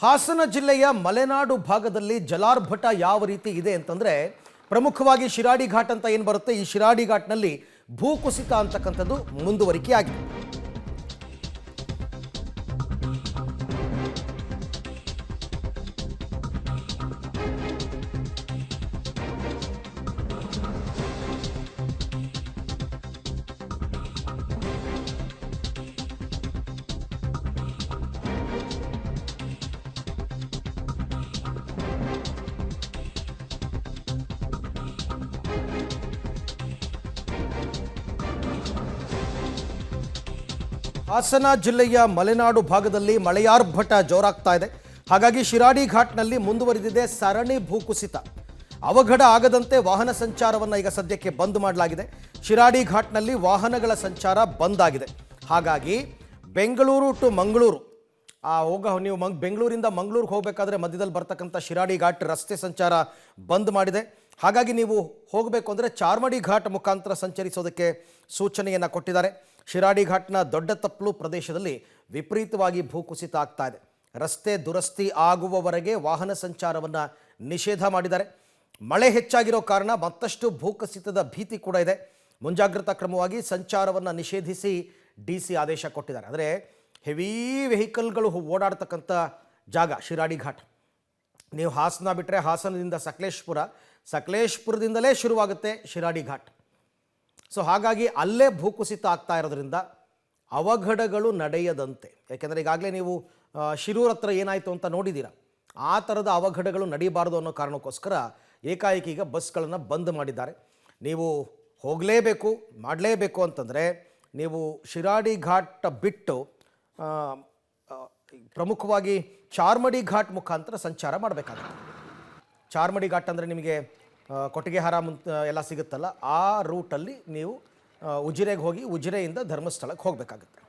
ಹಾಸನ ಜಿಲ್ಲೆಯ ಮಲೆನಾಡು ಭಾಗದಲ್ಲಿ ಜಲಾರ್ಭಟ ಯಾವ ರೀತಿ ಇದೆ ಅಂತಂದ್ರೆ ಪ್ರಮುಖವಾಗಿ ಶಿರಾಡಿ ಘಾಟ್ ಅಂತ ಏನು ಬರುತ್ತೆ? ಈ ಶಿರಾಡಿ ಘಾಟ್ನಲ್ಲಿ ಭೂಕುಸಿತ ಅಂತಕ್ಕಂಥದ್ದು ಮುಂದುವರಿಕೆ ಹಾಸನ ಜಿಲ್ಲೆಯ ಮಲೆನಾಡು ಭಾಗದಲ್ಲಿ ಮಳೆಯಾರ್ಭಟ ಜೋರಾಗ್ತಾ ಇದೆ. ಹಾಗಾಗಿ ಶಿರಾಡಿ ಘಾಟ್ನಲ್ಲಿ ಮುಂದುವರಿದಿದೆ ಸರಣಿ ಭೂಕುಸಿತ. ಅವಘಡ ಆಗದಂತೆ ವಾಹನ ಸಂಚಾರವನ್ನು ಈಗ ಸದ್ಯಕ್ಕೆ ಬಂದ್ ಮಾಡಲಾಗಿದೆ. ಶಿರಾಡಿ ಘಾಟ್ನಲ್ಲಿ ವಾಹನಗಳ ಸಂಚಾರ ಬಂದ್ ಆಗಿದೆ. ಹಾಗಾಗಿ ಬೆಂಗಳೂರು ಟು ಮಂಗಳೂರು ಆ, ಹೋಗ, ನೀವು ಮಂಗ್, ಬೆಂಗಳೂರಿಂದ ಮಂಗಳೂರಿಗೆ ಹೋಗಬೇಕಾದ್ರೆ ಮಧ್ಯದಲ್ಲಿ ಬರ್ತಕ್ಕಂಥ ಶಿರಾಡಿ ಘಾಟ್ ರಸ್ತೆ ಸಂಚಾರ ಬಂದ್ ಮಾಡಿದೆ. ಹಾಗಾಗಿ ನೀವು ಹೋಗಬೇಕು ಅಂದರೆ ಚಾರ್ಮಡಿ ಘಾಟ್ ಮುಖಾಂತರ ಸಂಚರಿಸೋದಕ್ಕೆ ಸೂಚನೆಯನ್ನು ಕೊಟ್ಟಿದ್ದಾರೆ. ಶಿರಾಡಿ ಘಾಟ್ನ ದೊಡ್ಡ ತಪ್ಪಲು ಪ್ರದೇಶದಲ್ಲಿ ವಿಪರೀತವಾಗಿ ಭೂಕುಸಿತ ಆಗ್ತಾ ಇದೆ. ರಸ್ತೆ ದುರಸ್ತಿ ಆಗುವವರೆಗೆ ವಾಹನ ಸಂಚಾರವನ್ನು ನಿಷೇಧ ಮಾಡಿದ್ದಾರೆ. ಮಳೆ ಹೆಚ್ಚಾಗಿರೋ ಕಾರಣ ಮತ್ತಷ್ಟು ಭೂಕುಸಿತದ ಭೀತಿ ಕೂಡ ಇದೆ. ಮುಂಜಾಗ್ರತಾ ಕ್ರಮವಾಗಿ ಸಂಚಾರವನ್ನು ನಿಷೇಧಿಸಿ ಡಿ ಸಿ ಆದೇಶ ಕೊಟ್ಟಿದ್ದಾರೆ. ಅಂದರೆ ಹೆವಿ ವೆಹಿಕಲ್ಗಳು ಓಡಾಡ್ತಕ್ಕಂಥ ಜಾಗ ಶಿರಾಡಿ ಘಾಟ್ ನೀವು ಹಾಸನ ಬಿಟ್ಟರೆ ಹಾಸನದಿಂದ ಸಕಲೇಶ್ಪುರ, ಸಕಲೇಶ್ಪುರದಿಂದಲೇ ಶುರುವಾಗುತ್ತೆ ಶಿರಾಡಿ ಘಾಟ್ ಸೊ ಹಾಗಾಗಿ ಅಲ್ಲೇ ಭೂಕುಸಿತ ಆಗ್ತಾ ಇರೋದ್ರಿಂದ ಅವಘಡಗಳು ನಡೆಯದಂತೆ. ಯಾಕೆಂದರೆ ಈಗಾಗಲೇ ನೀವು ಶಿರೂರ್ ಹತ್ರ ಏನಾಯಿತು ಅಂತ ನೋಡಿದ್ದೀರಾ? ಆ ಥರದ ಅವಘಡಗಳು ನಡೀಬಾರ್ದು ಅನ್ನೋ ಕಾರಣಕ್ಕೋಸ್ಕರ ಏಕಾಏಕಿ ಈಗ ಬಸ್ಗಳನ್ನು ಬಂದ್ ಮಾಡಿದ್ದಾರೆ. ನೀವು ಹೋಗಲೇಬೇಕು, ಮಾಡಲೇಬೇಕು ಅಂತಂದರೆ ನೀವು ಶಿರಾಡಿ ಘಾಟ್ ಬಿಟ್ಟು ಪ್ರಮುಖವಾಗಿ ಚಾರ್ಮಡಿ ಘಾಟ್ ಮುಖಾಂತರ ಸಂಚಾರ ಮಾಡಬೇಕಾಗುತ್ತೆ. ಚಾರ್ಮಡಿ ಘಾಟ್ ಅಂದರೆ ನಿಮಗೆ ಕೊಟ್ಟಿಗೆಹಾರ ಮುಂತ ಎಲ್ಲ ಸಿಗುತ್ತಲ್ಲ, ಆ ರೂಟಲ್ಲಿ ನೀವು ಉಜಿರೆಗೆ ಹೋಗಿ ಉಜಿರೆಯಿಂದ ಧರ್ಮಸ್ಥಳಕ್ಕೆ ಹೋಗಬೇಕಾಗುತ್ತೆ.